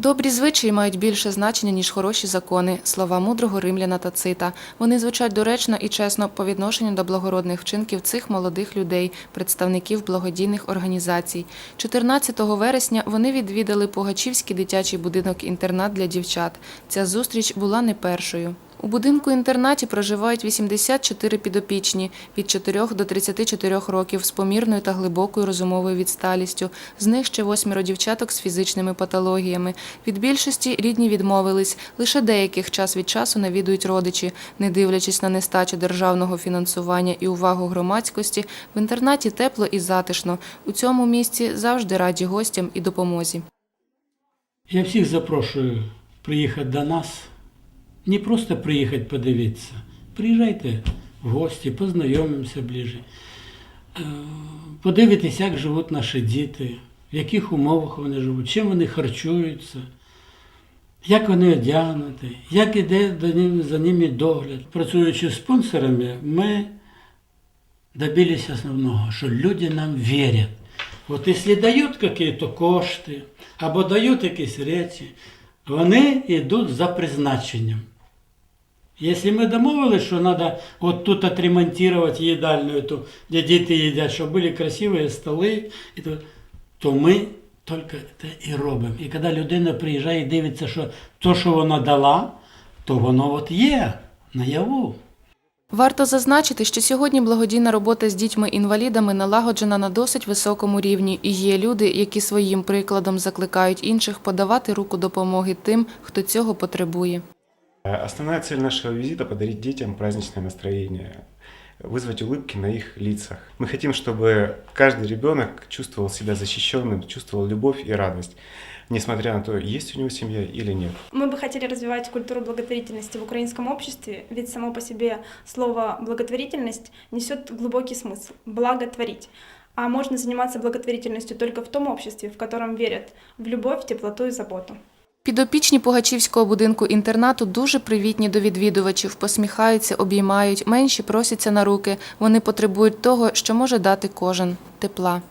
Добрі звичаї мають більше значення, ніж хороші закони. Слова мудрого римляна та цита. Вони звучать доречно і чесно по відношенню до благородних вчинків цих молодих людей, представників благодійних організацій. 14 вересня вони відвідали Пугачівський дитячий будинок-інтернат для дівчат. Ця зустріч була не першою. У будинку-інтернаті проживають 84 підопічні від 4 до 34 років з помірною та глибокою розумовою відсталістю. З них ще восьмеро дівчаток з фізичними патологіями. Від більшості рідні відмовились, лише деяких час від часу навідують родичі. Не дивлячись на нестачу державного фінансування і увагу громадськості, в інтернаті тепло і затишно. У цьому місці завжди раді гостям і допомозі. Я всіх запрошую приїхати до нас. Не просто приїхати подивитися. Приїжджайте в гості, познайомимося ближче. Е, Подивитесь, як живуть наші діти, в яких умовах вони живуть, чим вони харчуються, як вони одягнуті, як іде за ними догляд. Працюючи з спонсорами, ми добились основного, що люди нам вірять. От якщо дають якісь кошти або дають якісь речі, вони йдуть за призначенням. Якщо ми домовились, що треба от тут отремонтувати їдальню, ту, де діти їдять, щоб були красиві столи, то, то ми тільки це і робимо. І коли людина приїжджає і дивиться, що то, що вона дала, то воно от є наяву. Варто зазначити, що сьогодні благодійна робота з дітьми-інвалідами налагоджена на досить високому рівні, і є люди, які своїм прикладом закликають інших подавати руку допомоги тим, хто цього потребує. Э, Основная цель нашего визита – подарить детям праздничное настроение, вызвать улыбки на их лицах. Мы хотим, чтобы каждый ребенок чувствовал себя защищенным, чувствовал любовь и радость, несмотря на то, есть у него семья или нет. Мы бы хотели развивать культуру благотворительности в украинском обществе, ведь само по себе слово благотворительность несет глубокий смысл – благотворить. А можно заниматься благотворительностью только в том обществе, в котором верят в любовь, теплоту и заботу. Підопічні Пугачівського будинку інтернату дуже привітні до відвідувачів, посміхаються, обіймають, менші просяться на руки. Вони потребують того, що може дати кожен тепла.